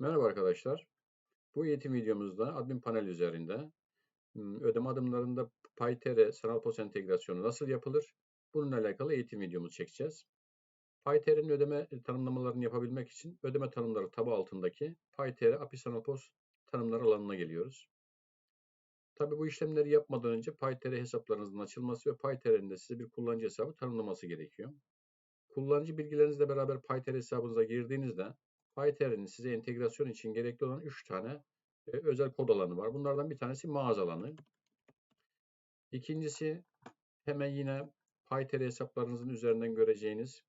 Merhaba arkadaşlar. Bu eğitim videomuzda admin panel üzerinde ödeme adımlarında PyTR sanal pos entegrasyonu nasıl yapılır? Bununla alakalı eğitim videomuzu çekeceğiz. PyTR'nin ödeme tanımlamalarını yapabilmek için ödeme tanımları tabu altındaki PyTR API sanal pos tanımları alanına geliyoruz. Tabi bu işlemleri yapmadan önce PyTR hesaplarınızın açılması ve PyTR'nin de size bir kullanıcı hesabı tanımlaması gerekiyor. Kullanıcı bilgilerinizle beraber PyTR hesabınıza girdiğinizde PyTer'in size entegrasyon için gerekli olan 3 tane e, özel kod alanı var. Bunlardan bir tanesi mağaza alanı. İkincisi hemen yine PyTer hesaplarınızın üzerinden göreceğiniz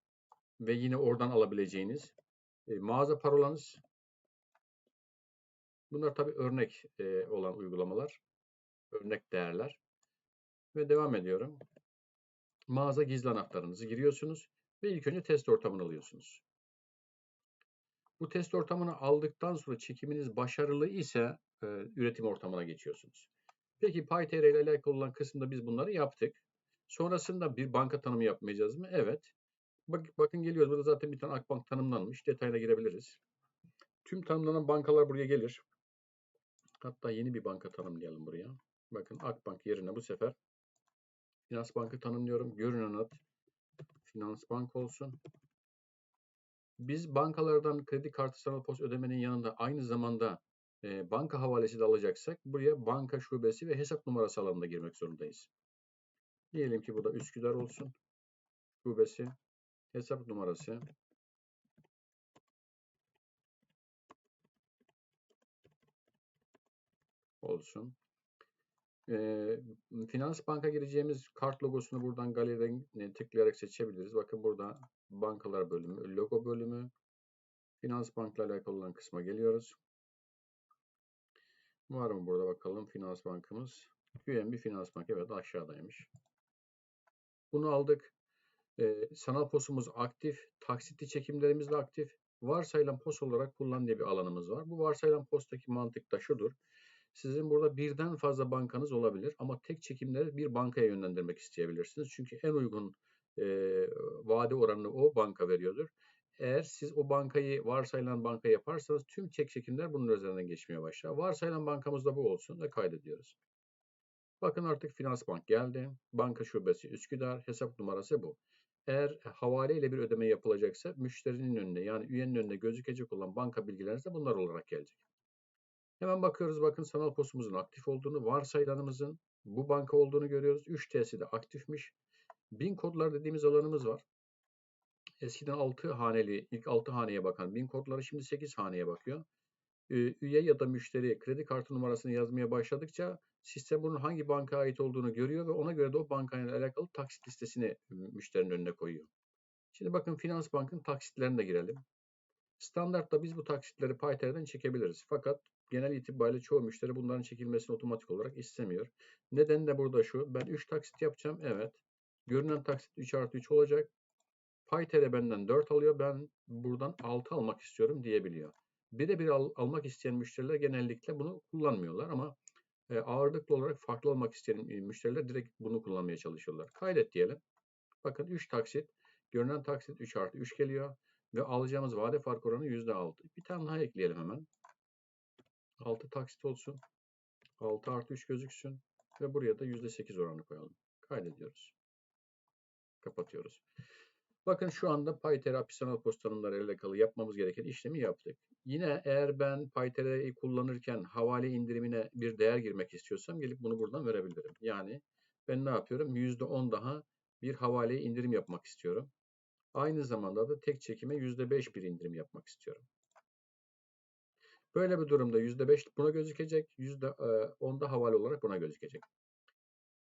ve yine oradan alabileceğiniz e, mağaza parolanız. Bunlar tabi örnek e, olan uygulamalar. Örnek değerler. Ve devam ediyorum. Mağaza gizli anahtarınızı giriyorsunuz ve ilk önce test ortamını alıyorsunuz. Bu test ortamını aldıktan sonra çekiminiz başarılı ise e, üretim ortamına geçiyorsunuz. Peki PyTR ile alakalı olan kısımda biz bunları yaptık. Sonrasında bir banka tanımı yapmayacağız mı? Evet. Bak, bakın geliyoruz. Burada zaten bir tane Akbank tanımlanmış. Detayına girebiliriz. Tüm tanımlanan bankalar buraya gelir. Hatta yeni bir banka tanımlayalım buraya. Bakın Akbank yerine bu sefer Finans Bank'ı tanımlıyorum. Görünen ad Finans Bank olsun. Biz bankalardan kredi kartı sanal post ödemenin yanında aynı zamanda e, banka havalesi de alacaksak buraya banka şubesi ve hesap numarası alanında girmek zorundayız. Diyelim ki bu da Üsküdar olsun. Şubesi, hesap numarası. Olsun. E, Finans banka gireceğimiz kart logosunu buradan galeriden tıklayarak seçebiliriz. Bakın burada bankalar bölümü, logo bölümü, finans bankla alakalı olan kısma geliyoruz. Var mı burada bakalım finans bankımız? QNB Finans Bank evet aşağıdaymış. Bunu aldık. Ee, sanal posumuz aktif. Taksitli çekimlerimiz de aktif. Varsayılan pos olarak kullan diye bir alanımız var. Bu varsayılan postaki mantık da şudur. Sizin burada birden fazla bankanız olabilir ama tek çekimleri bir bankaya yönlendirmek isteyebilirsiniz. Çünkü en uygun e, vade oranını o banka veriyordur. Eğer siz o bankayı varsayılan banka yaparsanız tüm tek çekimler bunun üzerinden geçmeye başlar. Varsayılan bankamız da bu olsun ve kaydediyoruz. Bakın artık Finans Bank geldi. Banka şubesi Üsküdar. Hesap numarası bu. Eğer havale ile bir ödeme yapılacaksa müşterinin önüne yani üyenin önüne gözükecek olan banka bilgileriniz de bunlar olarak gelecek. Hemen bakıyoruz bakın sanal postumuzun aktif olduğunu, varsayılanımızın bu banka olduğunu görüyoruz. 3T'si de aktifmiş. Bin kodlar dediğimiz alanımız var. Eskiden 6 haneli, ilk 6 haneye bakan bin kodları şimdi 8 haneye bakıyor. Üye ya da müşteri kredi kartı numarasını yazmaya başladıkça sistem bunun hangi banka ait olduğunu görüyor ve ona göre de o bankayla alakalı taksit listesini müşterinin önüne koyuyor. Şimdi bakın Finans Bank'ın taksitlerine de girelim. Standartta biz bu taksitleri PyTer'den çekebiliriz. Fakat genel itibariyle çoğu müşteri bunların çekilmesini otomatik olarak istemiyor. Neden de burada şu. Ben 3 taksit yapacağım. Evet. Görünen taksit 3 artı 3 olacak. PyTR benden 4 alıyor. Ben buradan 6 almak istiyorum diyebiliyor. Birebir al, almak isteyen müşteriler genellikle bunu kullanmıyorlar ama e, ağırlıklı olarak farklı almak isteyen e, müşteriler direkt bunu kullanmaya çalışıyorlar. Kaydet diyelim. Bakın 3 taksit. Görünen taksit 3 artı 3 geliyor. Ve alacağımız vade fark oranı %6. Bir tane daha ekleyelim hemen. 6 taksit olsun. 6 artı 3 gözüksün. Ve buraya da %8 oranı koyalım. Kaydediyoruz. Kapatıyoruz. Bakın şu anda PyTerapi sanal post tanımları ile alakalı yapmamız gereken işlemi yaptık. Yine eğer ben PyTerapi'yi kullanırken havale indirimine bir değer girmek istiyorsam gelip bunu buradan verebilirim. Yani ben ne yapıyorum? %10 daha bir havale indirim yapmak istiyorum. Aynı zamanda da tek çekime %5 bir indirim yapmak istiyorum. Böyle bir durumda %5 buna gözükecek, %10 da havale olarak buna gözükecek.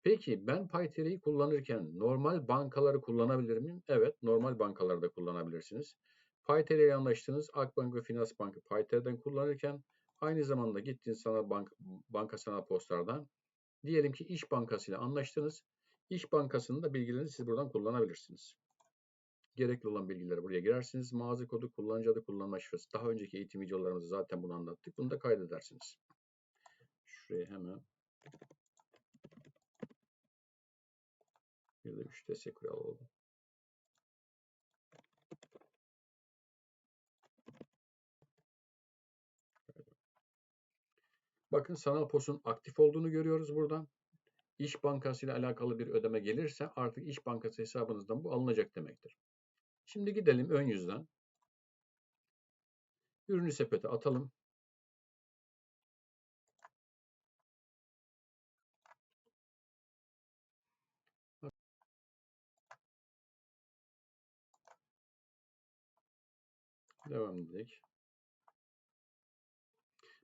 Peki ben PyTera'yı kullanırken normal bankaları kullanabilir miyim? Evet, normal bankaları da kullanabilirsiniz. PyTera ile anlaştığınız Akbank ve Finans Bank'ı PyTera'dan kullanırken aynı zamanda gittiğiniz sanal bank, banka sanal postlardan diyelim ki İş Bankası ile anlaştınız. İş Bankası'nın da bilgilerini siz buradan kullanabilirsiniz. Gerekli olan bilgileri buraya girersiniz. Mağaza kodu, kullanıcı adı, kullanma şifresi. Daha önceki eğitim videolarımızda zaten bunu anlattık. Bunu da kaydedersiniz. Şuraya hemen bir de 3 destek alalım. Bakın sanal POS'un aktif olduğunu görüyoruz buradan. İş Bankası ile alakalı bir ödeme gelirse artık İş Bankası hesabınızdan bu alınacak demektir. Şimdi gidelim ön yüzden. Ürünü sepete atalım. Devam edelim.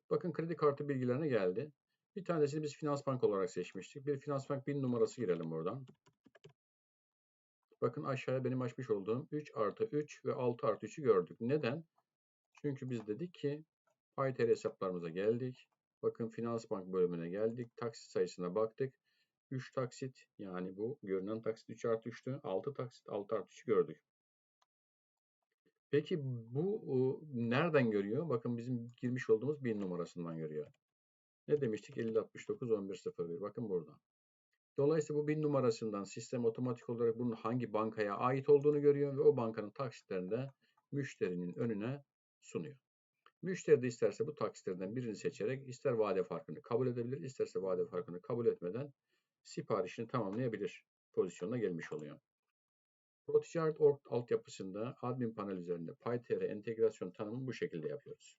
Bakın kredi kartı bilgilerine geldi. Bir tanesini biz Finansbank olarak seçmiştik. Bir Finansbank bin numarası girelim buradan. Bakın aşağıya benim açmış olduğum 3 artı 3 ve 6 artı 3'ü gördük. Neden? Çünkü biz dedik ki ITR hesaplarımıza geldik. Bakın Finansbank bölümüne geldik. Taksit sayısına baktık. 3 taksit yani bu görünen taksit 3 artı 3'tü. 6 taksit 6 artı 3'ü gördük. Peki bu nereden görüyor? Bakın bizim girmiş olduğumuz bin numarasından görüyor. Ne demiştik? 5069 1101. Bakın burada. Dolayısıyla bu bin numarasından sistem otomatik olarak bunun hangi bankaya ait olduğunu görüyor ve o bankanın taksitlerini de müşterinin önüne sunuyor. Müşteri de isterse bu taksitlerden birini seçerek ister vade farkını kabul edebilir, isterse vade farkını kabul etmeden siparişini tamamlayabilir pozisyonuna gelmiş oluyor. ProTicaret.org altyapısında admin panel üzerinde PyTR entegrasyon tanımı bu şekilde yapıyoruz.